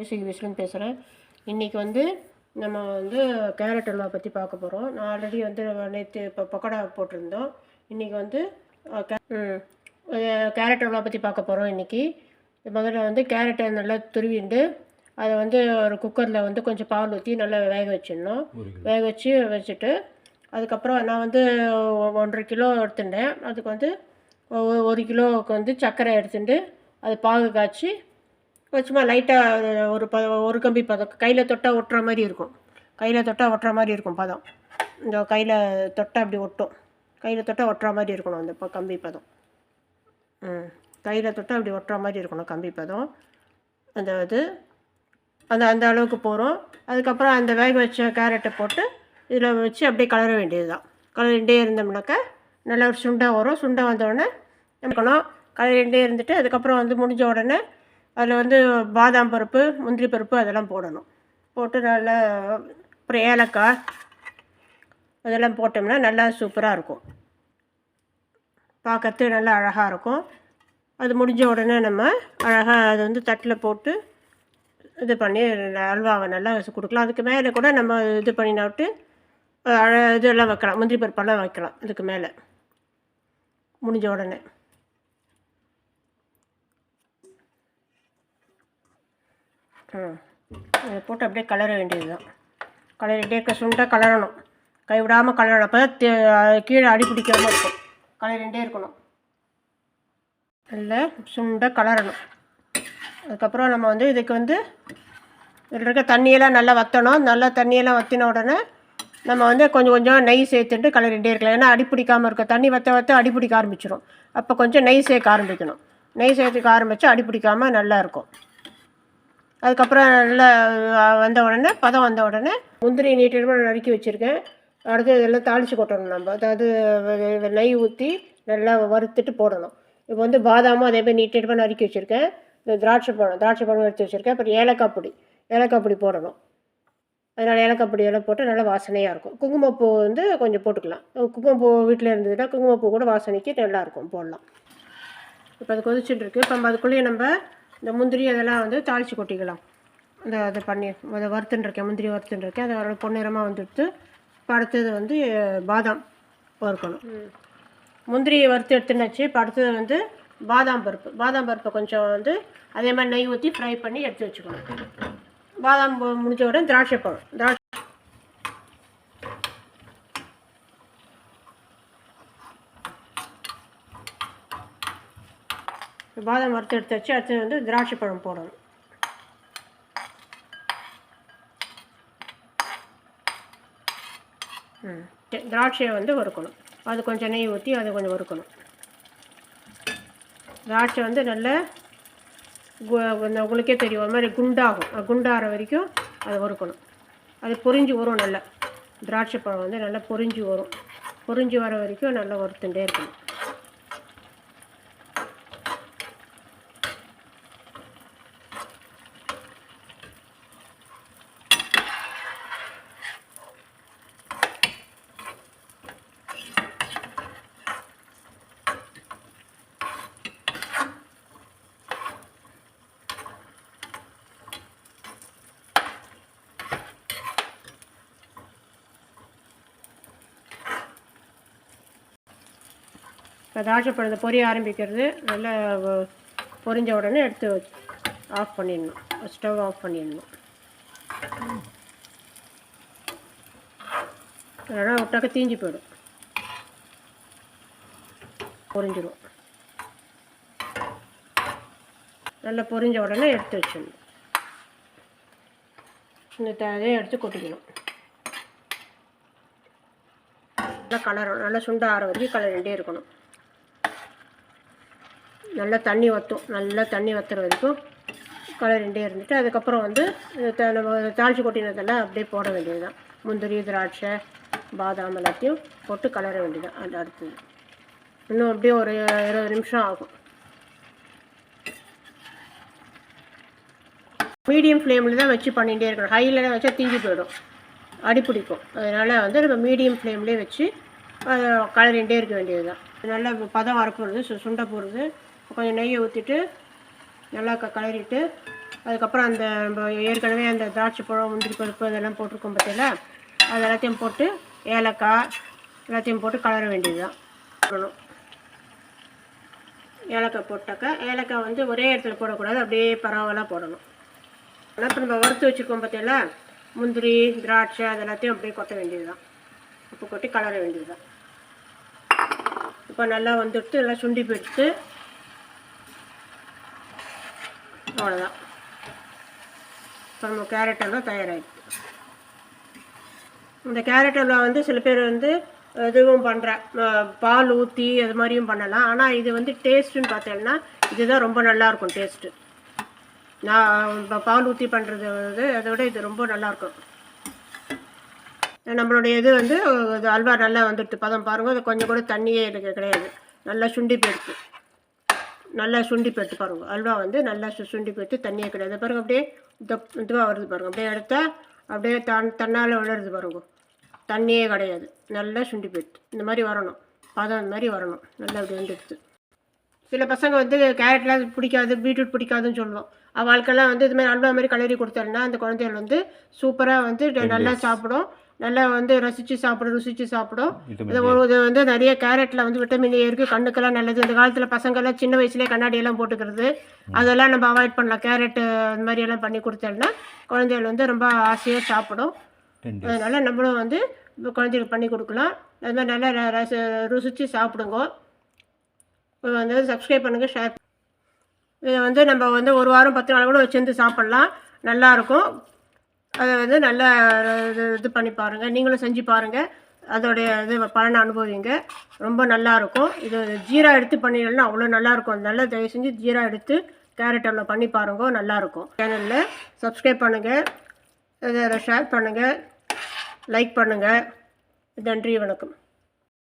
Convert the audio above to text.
விசிகி விசிலுன்னு பேசுகிறேன் இன்றைக்கி வந்து நம்ம வந்து கேரட் அல்வா பற்றி பார்க்க போகிறோம் நான் ஆல்ரெடி வந்து நேற்று இப்போ பக்கோடா போட்டிருந்தோம். இன்றைக்கி வந்து கேரட் அல்வா பற்றி பார்க்க போகிறோம் இன்றைக்கி முதல்ல வந்து கேரட்டை நல்லா துருவிண்டு அதை வந்து ஒரு குக்கரில் வந்து கொஞ்சம் பால் ஊற்றி நல்லா வேக வச்சிடணும். வேக வச்சு வச்சுட்டு அதுக்கப்புறம் நான் வந்து ஒன்றரை கிலோ எடுத்துட்டேன். அதுக்கு வந்து ஒரு கிலோவுக்கு வந்து சர்க்கரை எடுத்துட்டு அது பாகு காய்ச்சி சும்மா லைட்டாக ஒரு ப ஒரு கம்பி பதம். கையில் தொட்டால் ஒட்டுற மாதிரி இருக்கும். கையில் தொட்டால் ஒட்டுற மாதிரி இருக்கும் பதம். இந்த கையில் தொட்டால் அப்படி ஒட்டும். கையில் தொட்டால் ஒட்டுற மாதிரி இருக்கணும் அந்த கம்பி பதம். ம். கையில் தொட்டால் அப்படி ஒட்டுற மாதிரி இருக்கணும் கம்பி பதம். அந்த இது. அந்த அந்த அளவுக்கு போகிறோம் அதுக்கப்புறம் அந்த வேக வச்ச கேரட்டை போட்டு இதில் வச்சு அப்படியே கலர வேண்டியது தான் கலரிண்டே இருந்தோம்னாக்கா நல்லா ஒரு சுண்டை வரும். சுண்டை வந்த உடனே இருக்கணும் கலரிண்டே இருந்துட்டு அதுக்கப்புறம் வந்து முடிஞ்ச உடனே அதில் வந்து பாதாம் பருப்பு முந்திரி பருப்பு அதெல்லாம் போடணும். போட்டு நல்லா அப்புறம் ஏலக்காய் அதெல்லாம் போட்டோம்னா நல்லா சூப்பராக இருக்கும். பார்க்கறது நல்லா அழகாக இருக்கும். அது முடிஞ்ச உடனே நம்ம அழகாக அது வந்து தட்டில் போட்டு இது பண்ணி அல்வாவை நல்லா கொடுக்கலாம். அதுக்கு மேலே கூட நம்ம இது பண்ணினாவிட்டு அழ இதெல்லாம் வைக்கலாம். முந்திரி பருப்பெல்லாம் வைக்கலாம். இதுக்கு மேலே. முடிஞ்ச உடனே. இதை போட்டு அப்படியே கலர வேண்டியது தான் கலரிட்டே இருக்க சுண்டாக கலரணும். கைவிடாமல் கலரணும். அப்போ தான் கீழே அடி பிடிக்காமல் இருக்கும். கலரிண்டே இருக்கணும். நல்லா சுண்டாக கலரணும். அதுக்கப்புறம் நம்ம வந்து இதுக்கு வந்து இதில் இருக்க தண்ணியெல்லாம் நல்லா வற்றணும் நல்லா தண்ணியெல்லாம் வற்றின உடனே நம்ம வந்து கொஞ்சம் கொஞ்சம் நெய் சேர்த்துட்டு கலரிட்டே இருக்கலாம். ஏன்னா அடி பிடிக்காமல் இருக்க தண்ணி வற்ற வற்ற அடி பிடிக்க ஆரம்பிச்சிடும் அப்போ கொஞ்சம் நெய் சேர்க்க ஆரம்பிக்கணும். நெய் சேர்த்துக்க ஆரம்பித்தா அடி பிடிக்காமல் நல்லாயிருக்கும் அதுக்கப்புறம் நல்லா வந்த உடனே பதம் வந்த உடனே முந்திரி நீட்டமாக நறுக்கி வச்சுருக்கேன். அடுத்து இதெல்லாம் தாளித்து கொட்டணும் நம்ம. அதாவது நெய் ஊற்றி நல்லா வறுத்துட்டு போடணும். இப்போ வந்து பாதாமும் அதே மாதிரி நீட்டமாக நறுக்கி வச்சுருக்கேன். இந்த திராட்சை பழம் திராட்சை பழம் எடுத்து வச்சுருக்கேன். அப்புறம் ஏலக்காய் பொடி ஏலக்காய் பொடி போடணும். அதனால் ஏலக்காய் பொடி எல்லாம் போட்டு நல்லா வாசனையாக இருக்கும். குங்குமப்பூ வந்து கொஞ்சம் போட்டுக்கலாம். குங்குமப்பூ வீட்டில் இருந்ததுன்னா குங்குமப்பூ கூட வாசனைக்கு நல்லாயிருக்கும் போடலாம். இப்போ அது கொதிச்சுட்டு இருக்கு. இப்போ நம்ம அதுக்குள்ளேயே நம்ம இந்த முந்திரி அதெல்லாம் வந்து தாளித்து கொட்டிக்கலாம். அந்த அதை பண்ணி அதை வறுத்துட்டுருக்கேன் முந்திரி வறுத்துட்டுருக்கேன் அதை ஒரு பொன்னிறமாக வந்துடுத்து இப்போ அடுத்தது வந்து பாதாம் வறுக்கணும். முந்திரியை வறுத்து எடுத்துனாச்சு இப்போ அடுத்தது வந்து பாதாம் பருப்பு. பாதாம் பருப்பை கொஞ்சம் வந்து அதே மாதிரி நெய் ஊற்றி ஃப்ரை பண்ணி எடுத்து வச்சுக்கணும். பாதாம் முடிஞ்ச உடனே திராட்சை பழம். திராட்சை பாதாம் வறுத்து எடுத்து வச்சு அடுத்தது வந்து திராட்சை பழம் போடணும். திராட்சையை வந்து வறுக்கணும். அது கொஞ்சம் நெய் ஊற்றி அதை கொஞ்சம் வறுக்கணும். திராட்சை வந்து நல்ல உங்களுக்கே தெரியும் ஒரு மாதிரி குண்டாகும். குண்டாகிற வரைக்கும் அதை வறுக்கணும். அது பொரிஞ்சு வரும் நல்லா. திராட்சை பழம் வந்து நல்லா பொறிஞ்சு வரும். பொரிஞ்சு வர வரைக்கும் நல்லா வறுத்துட்டே இருக்கணும். இப்போ திராட்சை பழத்தை பொரிய ஆரம்பிக்கிறது. நல்லா பொரிஞ்ச உடனே எடுத்து ஆஃப் பண்ணிடணும். ஸ்டவ் ஆஃப் பண்ணிடணும். இல்லைன்னா விட்டாக்க தீஞ்சு போயிடும். பொரிஞ்சிடும் நல்லா பொரிஞ்ச உடனே எடுத்து வச்சிடணும். இந்த தேவையை எடுத்து கொட்டிக்கணும். நல்லா கலரும். நல்லா சுண்ட ஆற வரைக்கும் ரெண்டே இருக்கணும். நல்லா தண்ணி வற்றும் நல்லா தண்ணி வற்றுற வரைக்கும் கலரிண்டே இருந்துட்டு அதுக்கப்புறம் வந்து த- நம்ம தாளித்து கொட்டினதெல்லாம் அப்படியே போட வேண்டியது தான் முந்திரி திராட்சை பாதாம் எல்லாத்தையும் போட்டு கலர வேண்டியது அந்த அடுத்தது. இன்னும் அப்படியே ஒரு இருபது நிமிஷம் ஆகும். மீடியம் ஃப்ளேமில் தான் வச்சு பண்ணிகிட்டே இருக்கணும். ஹையில் வச்சா தீஞ்சு போயிடும். அடி பிடிக்கும். அதனால் வந்து நம்ம மீடியம் ஃப்ளேம்லேயே வச்சு அதை கலரிண்டே இருக்க வேண்டியது தான் நல்லா பதம் வரப்போகிறது சு சுண்ட போகிறது கொஞ்சம் நெய்யை ஊற்றிட்டு நல்லா க கலரிட்டு அதுக்கப்புறம் அந்த நம்ம ஏற்கனவே அந்த திராட்சை பழம் முந்திரி பருப்பு அதெல்லாம் போட்டிருக்கோம் பார்த்தீங்களா? அது எல்லாத்தையும் போட்டு ஏலக்காய் எல்லாத்தையும் போட்டு கலர வேண்டியது தான் போடணும். ஏலக்காய் போட்டாக்கா ஏலக்காய் வந்து ஒரே இடத்துல போடக்கூடாது அப்படியே பரவலாக போடணும். ஆனால் இப்போ நம்ம வறுத்து வச்சுருக்கோம் பார்த்தீங்களா? முந்திரி திராட்சை அது எல்லாத்தையும் அப்படியே கொட்ட வேண்டியது தான் உப்பு கொட்டி கலர வேண்டியது தான் இப்போ நல்லா வந்துட்டு நல்லா சுண்டி போயிடுத்து அவ்வளோதான் இப்போ நம்ம கேரட் எல்லாம் தயாராகிடுது இந்த கேரட் அல்வா வந்து சில பேர் வந்து இதுவும் பண்ணுற பால் ஊற்றி அது மாதிரியும் பண்ணலாம். ஆனால் இது வந்து டேஸ்ட்டுன்னு பார்த்தீங்கன்னா இதுதான் ரொம்ப நல்லாயிருக்கும் டேஸ்ட்டு நான் இப்போ பால் ஊற்றி பண்ணுறது வந்து அதை விட இது ரொம்ப நல்லாயிருக்கும். நம்மளுடைய இது வந்து அல்வா நல்லா வந்துடுது. பதம் பாருங்கள் அது கொஞ்சம் கூட தண்ணியே எனக்கு கிடையாது. நல்லா சுண்டி போயிடுது. நல்லா சுண்டி போயிட்டு பாருங்க. அல்வா வந்து நல்லா சுண்டி போயிட்டு தண்ணியே கிடையாது பாருங்க அப்படியே தப் இதுவாக வருது பாருங்க. அப்படியே எடுத்தா அப்படியே தன் தன்னால் விழுறது பாருங்க. தண்ணியே கிடையாது. நல்லா சுண்டி போயிடுது. இந்த மாதிரி வரணும். பதம் இந்த மாதிரி வரணும். நல்லா அப்படி வந்துடுது. சில பசங்க வந்து கேரட்லாம் பிடிக்காது பீட்ரூட் பிடிக்காதுன்னு சொல்லுவோம். அவளுக்கெல்லாம் வந்து இது மாதிரி அல்வா மாதிரி கலரி கொடுத்தோம்னா அந்த குழந்தைகள் வந்து சூப்பராக வந்து நல்லா சாப்பிடும். நல்லா வந்து ரசித்து சாப்பிடும் ருசித்து சாப்பிடும் இது ஒரு இது வந்து நிறைய கேரட்டில் வந்து விட்டமின் ஏ இருக்குது கண்ணுக்கெல்லாம் நல்லது. இந்த காலத்தில் பசங்கள்லாம் சின்ன வயசுலேயே கண்ணாடி எல்லாம் போட்டுக்கிறது. அதெல்லாம் நம்ம அவாய்ட் பண்ணலாம். கேரட்டு அந்த மாதிரி எல்லாம் பண்ணி கொடுத்தோம்னா குழந்தைகள் வந்து ரொம்ப ஆசையாக சாப்பிடும். அதனால் நம்மளும் வந்து குழந்தைகளுக்கு பண்ணி கொடுக்கலாம். அது மாதிரி நல்லா ரச ருசித்து சாப்பிடுங்க. இப்போ வந்து சப்ஸ்கிரைப் பண்ணுங்கள் ஷேர் இதை வந்து நம்ம வந்து ஒரு வாரம் பத்து நாள் கூட வச்சிருந்து சாப்பிட்லாம். நல்லாயிருக்கும் அதை வந்து நல்லா இது இது பண்ணி பாருங்கள் நீங்களும் செஞ்சு பாருங்கள் அதோடைய இது பலனை அனுபவிங்க. ரொம்ப நல்லாயிருக்கும் இது ஜீரா எடுத்து பண்ணிடலாம். அவ்வளோ நல்லாயிருக்கும் நல்லா தயவு செஞ்சு ஜீரா எடுத்து கேரட் அவ்வளோ பண்ணி பாருங்க. நல்லாயிருக்கும் சேனலில் சப்ஸ்கிரைப் பண்ணுங்கள் இதை ஷேர் பண்ணுங்கள் லைக் பண்ணுங்கள் நன்றி வணக்கம்.